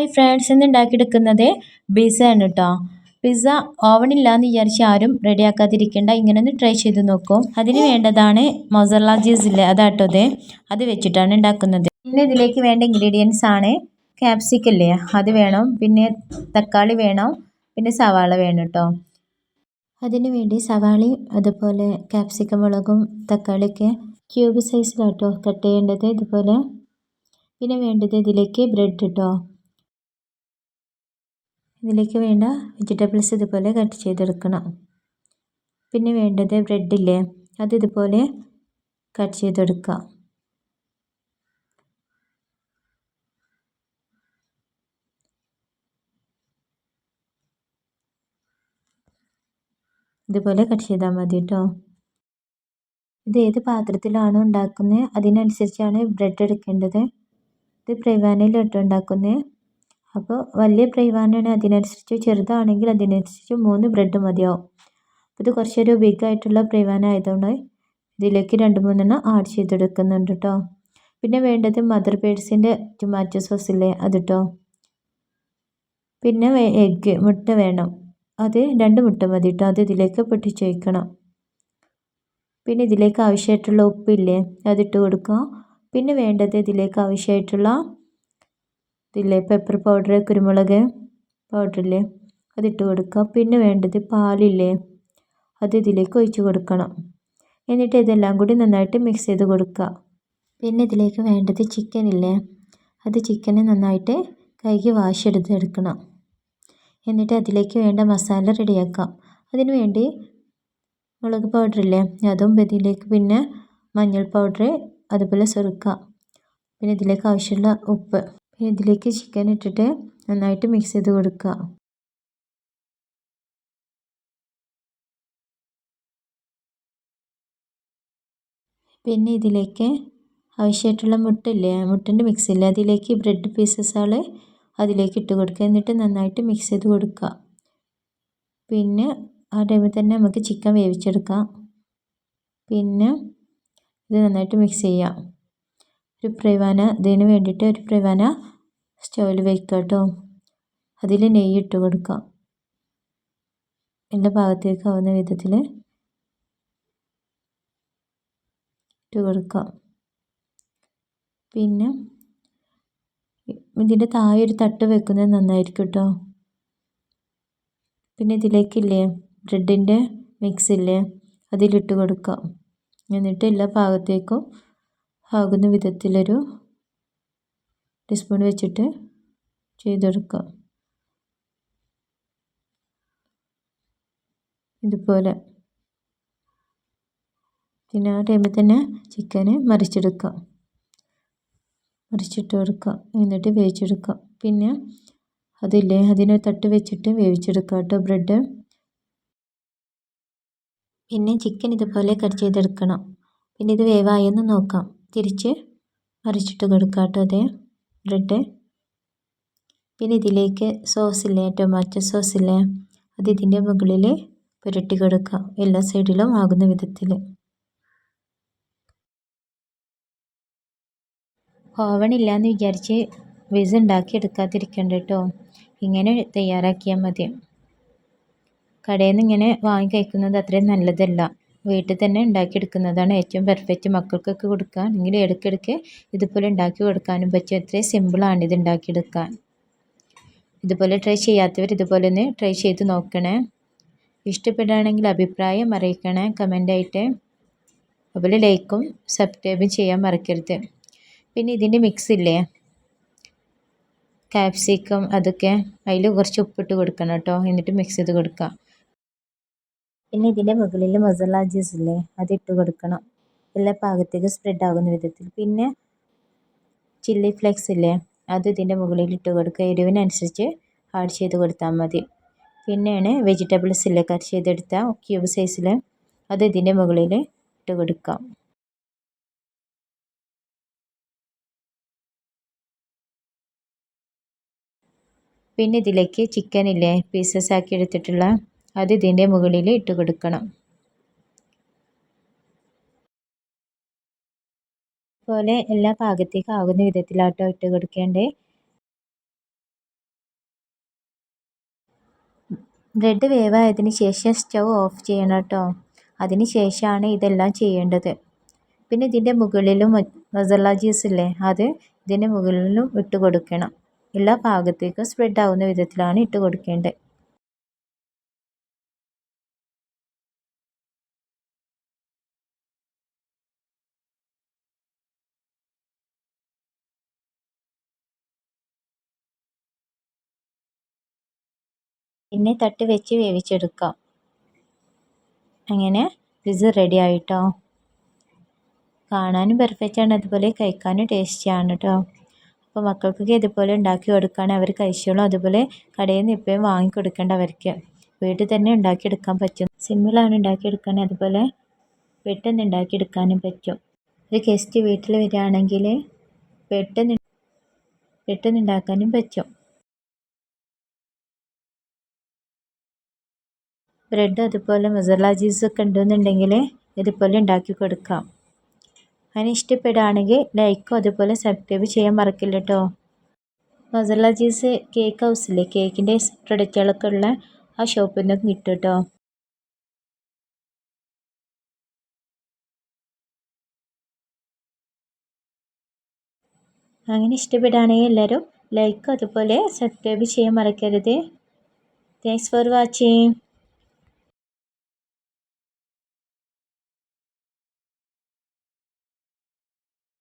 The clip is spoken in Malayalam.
ഹായ് ഫ്രണ്ട്സ് ഇന്ന് ഉണ്ടാക്കിയെടുക്കുന്നത് പിസ്സ ആണ് കേട്ടോ പിസ്സ ഓവണില്ലാന്ന് വിചാരിച്ച് ആരും റെഡിയാക്കാതിരിക്കേണ്ട ഇങ്ങനെ ഒന്ന് ട്രൈ ചെയ്ത് നോക്കും. അതിന് വേണ്ടതാണ് മൊസറല ചീസ് ഇല്ലേ? അതാട്ടോ അത് വെച്ചിട്ടാണ് ഉണ്ടാക്കുന്നത്. പിന്നെ ഇതിലേക്ക് വേണ്ട ഇൻഗ്രീഡിയൻസ് ആണ് ക്യാപ്സിക്കം ഇല്ലേ? അത് വേണം. പിന്നെ തക്കാളി വേണം. പിന്നെ സവാള വേണം കേട്ടോ അതിന് വേണ്ടി സവാളയും അതുപോലെ ക്യാപ്സിക്കം മുളകും തക്കാളിയൊക്കെ ക്യൂബ് സൈസിലാട്ടോ കട്ട് ചെയ്യേണ്ടത്. ഇതുപോലെ പിന്നെ വേണ്ടത് ഇതിലേക്ക് ബ്രെഡ് കേട്ടോ ഇതിലേക്ക് വേണ്ട വെജിറ്റബിൾസ് ഇതുപോലെ കട്ട് ചെയ്തെടുക്കണം. പിന്നെ വേണ്ടത് ബ്രെഡില്ലേ അത് ഇതുപോലെ കട്ട് ചെയ്തെടുക്കുക. ഇതുപോലെ കട്ട് ചെയ്താൽ മതി കേട്ടോ ഇത് ഏത് പാത്രത്തിലാണോ ഉണ്ടാക്കുന്നത്? അതിനനുസരിച്ചാണ് ബ്രെഡ് എടുക്കേണ്ടത്. ഇത് പ്രൈവാനിലിട്ട് ഉണ്ടാക്കുന്നത്. അപ്പോൾ വലിയ ഫ്രൈ പാനാണെങ്കിൽ അതിനനുസരിച്ച് ചെറുതാണെങ്കിൽ അതിനനുസരിച്ച് മൂന്ന് ബ്രെഡ് മതിയാവും. അപ്പോൾ ഇത് കുറച്ചൊരു ബിഗ് ആയിട്ടുള്ള ഫ്രൈ ഇതിലേക്ക് രണ്ട് മൂന്നെണ്ണം ആഡ് ചെയ്തെടുക്കുന്നുണ്ട് കേട്ടോ പിന്നെ വേണ്ടത് മദർ പേഴ്സിന്റെ ടൊമാറ്റോ സോസ് ഇല്ലേ അത് കേട്ടോ പിന്നെ എഗ്ഗ് മുട്ട വേണം. അത് രണ്ട് മുട്ട മതി കേട്ടോ അത് ഇതിലേക്ക് പൊട്ടിച്ച് വയ്ക്കണം പിന്നെ ഇതിലേക്ക് ആവശ്യമായിട്ടുള്ള ഉപ്പില്ലേ അതിട്ട് കൊടുക്കുക. പിന്നെ വേണ്ടത് ഇതിലേക്ക് ആവശ്യമായിട്ടുള്ള ഇതില്ലേ? പെപ്പർ പൗഡർ കുരുമുളക് പൗഡറില്ലേ അതിട്ട് കൊടുക്കുക പിന്നെ വേണ്ടത് പാലില്ലേ? അത് ഇതിലേക്ക് ഒഴിച്ച് കൊടുക്കണം. എന്നിട്ട് ഇതെല്ലാം കൂടി നന്നായിട്ട് മിക്സ് ചെയ്ത് കൊടുക്കുക. പിന്നെ ഇതിലേക്ക് വേണ്ടത് ചിക്കൻ ഇല്ലേ? അത് ചിക്കനെ നന്നായിട്ട് കൈകി വാശെടുത്തെടുക്കണം എന്നിട്ട് അതിലേക്ക് വേണ്ട മസാല റെഡിയാക്കാം അതിന് വേണ്ടി മുളക് പൗഡർ പൗഡറില്ലേ അതും ഇതിലേക്ക് പിന്നെ മഞ്ഞൾ പൗഡർ അതുപോലെ സുറുക്ക പിന്നെ ഇതിലേക്ക് ആവശ്യമുള്ള ഉപ്പ്. ഇതിലേക്ക് ചിക്കൻ ഇട്ടിട്ട് നന്നായിട്ട് മിക്സ് ചെയ്ത് കൊടുക്കുക. പിന്നെ ഇതിലേക്ക് ആവശ്യമായിട്ടുള്ള മുട്ടില്ലേ മുട്ടന്റെ മിക്സ് ഇല്ലേ അതിലേക്ക് ബ്രെഡ് പീസസുകൾ അതിലേക്ക് ഇട്ട് കൊടുക്കുക. എന്നിട്ട് നന്നായിട്ട് മിക്സ് ചെയ്ത് കൊടുക്കുക. പിന്നെ ആ ടൈമിൽ തന്നെ നമുക്ക് ചിക്കൻ വേവിച്ചെടുക്കാം. പിന്നെ ഇത് നന്നായിട്ട് മിക്സ് ചെയ്യാം ഒരു പ്രൈവാന ഇതിന് വേണ്ടിയിട്ട് ഒരു പ്രൈവാന സ്റ്റൗവിൽ വയ്ക്കുക കേട്ടോ അതിൽ നെയ്യ് ഇട്ട് കൊടുക്കുക എന്റെ ഭാഗത്തേക്ക് ആവുന്ന വിധത്തിൽ ഇട്ട് കൊടുക്കുക പിന്നെ ഇതിന്റെ താഴെ ഒരു തട്ട് വെക്കുന്നത് നന്നായിരിക്കും കേട്ടോ പിന്നെ ഇതിലേക്കില്ലേ ബ്രെഡിന്റെ മിക്സ് ഇല്ലേ അതിലിട്ട് കൊടുക്കുക എന്നിട്ട് എല്ലാ ഭാഗത്തേക്കും ആകുന്ന വിധത്തിലൊരു ടീസ്പൂൺ വെച്ചിട്ട് ചെയ്തെടുക്കുക ഇതുപോലെ. പിന്നെ ആ ടൈമിൽ തന്നെ ചിക്കന് മറിച്ചെടുക്കുക മറിച്ചിട്ട് കൊടുക്കുക എന്നിട്ട് വേവിച്ചെടുക്കുക പിന്നെ അതില്ലേ അതിനെ തട്ട് വെച്ചിട്ട് വേവിച്ചെടുക്കുക കേട്ടോ ബ്രെഡ്. പിന്നെ ചിക്കൻ ഇതുപോലെ കട്ട് ചെയ്തെടുക്കണം. പിന്നെ ഇത് വേവായെന്ന് നോക്കാം. തിരിച്ച് മറിച്ചിട്ട് കൊടുക്കാം കേട്ടോ അതെ. ബ്രെഡ്. പിന്നെ ഇതിലേക്ക് സോസില്ലേ ടൊമാറ്റോ സോസില്ലേ അത് ഇതിന്റെ മുകളിൽ പുരട്ടി കൊടുക്കുക. എല്ലാ സൈഡിലും ആകുന്ന വിധത്തിൽ. ഓവൺ ഇല്ലയെന്ന് വിചാരിച്ച് വിസ് ഉണ്ടാക്കി എടുക്കാതിരിക്കണ്ട കേട്ടോ. ഇങ്ങനെ തയ്യാറാക്കിയാൽ മതി. കടയിൽ നിന്ന് ഇങ്ങനെ വാങ്ങി കഴിക്കുന്നത് അത്രയും നല്ലതല്ല. വീട്ടിൽ തന്നെ ഉണ്ടാക്കിയെടുക്കുന്നതാണ് ഏറ്റവും പെർഫെക്റ്റ് മക്കൾക്കൊക്കെ കൊടുക്കാൻ അല്ലെങ്കിൽ ഇടയ്ക്കിടയ്ക്ക് ഇതുപോലെ ഉണ്ടാക്കി കൊടുക്കാനും പറ്റും അത്രയും സിമ്പിളാണ് ഇത് ഉണ്ടാക്കിയെടുക്കാൻ. ഇതുപോലെ ട്രൈ ചെയ്യാത്തവർ ഇതുപോലെ ഒന്ന് ട്രൈ ചെയ്ത് നോക്കണേ. ഇഷ്ടപ്പെടുകയാണെങ്കിൽ അഭിപ്രായം അറിയിക്കണേ കമന്റായിട്ട് അതുപോലെ ലൈക്കും സബ്സ്ക്രൈബും ചെയ്യാൻ മറക്കരുത്. പിന്നെ ഇതിന്റെ മിക്സ് ഇല്ലേ? കാപ്സിക്കം അതൊക്കെ അതിൽ കുറച്ച് ഉപ്പിട്ട് കൊടുക്കണം കേട്ടോ. എന്നിട്ട് മിക്സ് ചെയ്ത് കൊടുക്കാം. പിന്നെ ഇതിന്റെ മുകളിൽ മസാല ജ്യൂസ് ഇല്ലേ? അതിട്ട് കൊടുക്കണം. എല്ലാ പാകത്തേക്ക് സ്പ്രെഡ് ആകുന്ന വിധത്തിൽ. പിന്നെ ചില്ലി ഫ്ലേക്സ് ഇല്ലേ? അത് ഇതിന്റെ മുകളിൽ ഇട്ട് കൊടുക്കുക. എരിവിനനുസരിച്ച് ആഡ് ചെയ്ത് കൊടുത്താൽ മതി. പിന്നെയാണ് വെജിറ്റബിൾസ് ഇല്ലേ? കട്ട് ചെയ്തെടുത്ത ക്യൂബ് സൈസിൽ അത് ഇതിന്റെ മുകളിൽ ഇട്ട് കൊടുക്കാം പിന്നെ ഇതിലേക്ക് ചിക്കൻ ഇല്ലേ? പീസസ് ആക്കി എടുത്തിട്ടുള്ള അത് ഇതിന്റെ മുകളിൽ ഇട്ട് കൊടുക്കണം. പോലെ എല്ലാ പാകത്തേക്ക് ആകുന്ന വിധത്തിലാട്ടോ ഇട്ട് കൊടുക്കേണ്ടേ. ബ്രെഡ് വേവായതിന് ശേഷം സ്റ്റൗ ഓഫ് ചെയ്യണം കേട്ടോ. അതിന് ശേഷമാണ് ഇതെല്ലാം ചെയ്യേണ്ടത്. പിന്നെ ഇതിന്റെ മുകളിലും മസാല ജ്യൂസ് ഇല്ലേ അത് ഇതിന്റെ മുകളിലും ഇട്ട് കൊടുക്കണം. എല്ലാ ഭാഗത്തേക്കും സ്പ്രെഡ് ആവുന്ന വിധത്തിലാണ് ഇട്ട് കൊടുക്കേണ്ടത്. പിന്നെ തട്ട് വെച്ച് വേവിച്ചെടുക്കാം. അങ്ങനെ പിസ്സ റെഡി ആയിട്ടോ. കാണാനും പെർഫെക്റ്റ് ആണ്. അതുപോലെ കഴിക്കാനും ടേസ്റ്റിയാണ് കേട്ടോ അപ്പോൾ മക്കൾക്കൊക്കെ ഇതുപോലെ ഉണ്ടാക്കി കൊടുക്കുകയാണെങ്കിൽ അവർ കഴിച്ചോളും. അതുപോലെ കടയിൽ നിന്ന് ഇപ്പോഴും വാങ്ങിക്കൊടുക്കേണ്ട അവർക്ക്. വീട്ടിൽ തന്നെ ഉണ്ടാക്കിയെടുക്കാൻ പറ്റും. സിമ്പിളാണ് ഉണ്ടാക്കിയെടുക്കാൻ അതുപോലെ പെട്ടെന്ന് ഉണ്ടാക്കിയെടുക്കാനും പറ്റും. ഒരു ഗസ്റ്റ് വീട്ടിൽ വരികയാണെങ്കിൽ പെട്ടെന്ന് പെട്ടെന്ന് ഉണ്ടാക്കാനും പറ്റും. ബ്രെഡ് അതുപോലെ മസാല ചീസൊക്കെ ഉണ്ടെന്നുണ്ടെങ്കിൽ ഇതുപോലെ ഉണ്ടാക്കി കൊടുക്കാം. അതിന് ഇഷ്ടപ്പെടുകയാണെങ്കിൽ ലൈക്കും അതുപോലെ സബ്സ്ക്രൈബ് ചെയ്യാൻ മറക്കില്ല കേട്ടോ മസാല ചീസ് കേക്ക് ഹൗസില്ലേ കേക്കിന്റെ പ്രൊഡക്റ്റുകളൊക്കെ ഉള്ള ആ ഷോപ്പിൽ നിന്നൊക്കെ കിട്ടും കേട്ടോ അങ്ങനെ ഇഷ്ടപ്പെടുകയാണെങ്കിൽ എല്ലാവരും ലൈക്കും അതുപോലെ സബ്സ്ക്രൈബ് ചെയ്യാൻ മറക്കരുത്. Thanks for watching